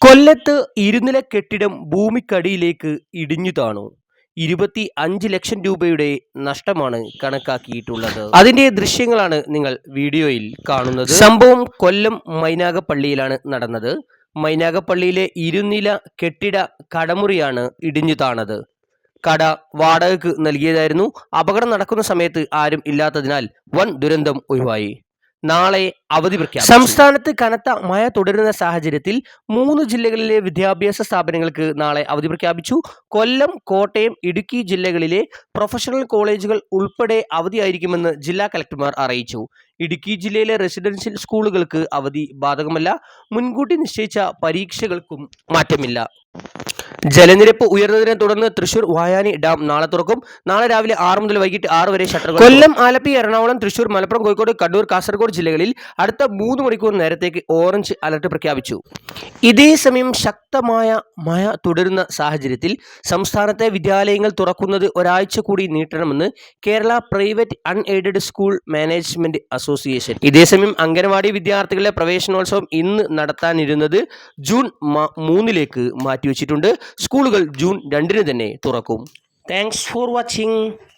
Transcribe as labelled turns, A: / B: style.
A: കൊല്ലത്ത് ഇരുനില കെട്ടിടം ഭൂമിക്കടിയിലേക്ക് ഇടിഞ്ഞു താണു. ഇരുപത്തി അഞ്ച് ലക്ഷം രൂപയുടെ നഷ്ടമാണ് കണക്കാക്കിയിട്ടുള്ളത്. അതിന്റെ ദൃശ്യങ്ങളാണ് നിങ്ങൾ വീഡിയോയിൽ കാണുന്നത്. സംഭവം കൊല്ലം മൈനാഗപ്പള്ളിയിലാണ് നടന്നത്. മൈനാഗപ്പള്ളിയിലെ ഇരുനില കെട്ടിട കടമുറിയാണ് ഇടിഞ്ഞു താണത്. കട വാടകയ്ക്ക് നൽകിയതായിരുന്നു. അപകടം നടക്കുന്ന സമയത്ത് ആരും ഇല്ലാത്തതിനാൽ വൻ ദുരന്തം ഒഴിവായി. നാളെ അവധി പ്രഖ്യാപിച്ചു. സംസ്ഥാനത്ത് കനത്ത മഴ തുടരുന്ന സാഹചര്യത്തിൽ മൂന്ന് ജില്ലകളിലെ വിദ്യാഭ്യാസ സ്ഥാപനങ്ങൾക്ക് നാളെ അവധി പ്രഖ്യാപിച്ചു. കൊല്ലം കോട്ടയം ഇടുക്കി ജില്ലകളിലെ പ്രൊഫഷണൽ കോളേജുകൾ ഉൾപ്പെടെ അവധിയായിരിക്കുമെന്ന് ജില്ലാ കലക്ടർമാർ അറിയിച്ചു. ഇടുക്കി ജില്ലയിലെ റെസിഡൻഷ്യൽ സ്കൂളുകൾക്ക് അവധി ബാധകമല്ല. മുൻകൂട്ടി നിശ്ചയിച്ച പരീക്ഷകൾക്കും മാറ്റമില്ല. ജലനിരപ്പ് ഉയർന്നതിനെ തുടർന്ന് തൃശൂർ വായാനി ഡാം നാളെ തുറക്കും. നാളെ രാവിലെ ആറ് മുതൽ വൈകിട്ട് ആറ് വരെ ഷട്ടർ കൊല്ലം ആലപ്പി എറണാകുളം തൃശൂർ മലപ്പുറം കോഴിക്കോട് കണ്ണൂർ കാസർഗോഡ് ജില്ലകളിൽ അടുത്ത മൂന്ന് മണിക്കൂർ നേരത്തേക്ക് ഓറഞ്ച് അലർട്ട് പ്രഖ്യാപിച്ചു. ഇതേസമയം ശക്തമായ മഴ തുടരുന്ന സാഹചര്യത്തിൽ സംസ്ഥാനത്തെ വിദ്യാലയങ്ങൾ തുറക്കുന്നത് ഒരാഴ്ച കൂടി നീട്ടണമെന്ന് Kerala private unaided school management association ഇതേസമയം അംഗനവാടി വിദ്യാർത്ഥികളുടെ പ്രവേശനോത്സവം ഇന്ന് നടത്താനിരുന്നത് ജൂൺ മൂന്നിലേക്ക് മാറ്റിവെച്ചിട്ടുണ്ട്. സ്കൂളുകൾ ജൂൺ രണ്ടിന് തന്നെ തുറക്കും. Thanks for watching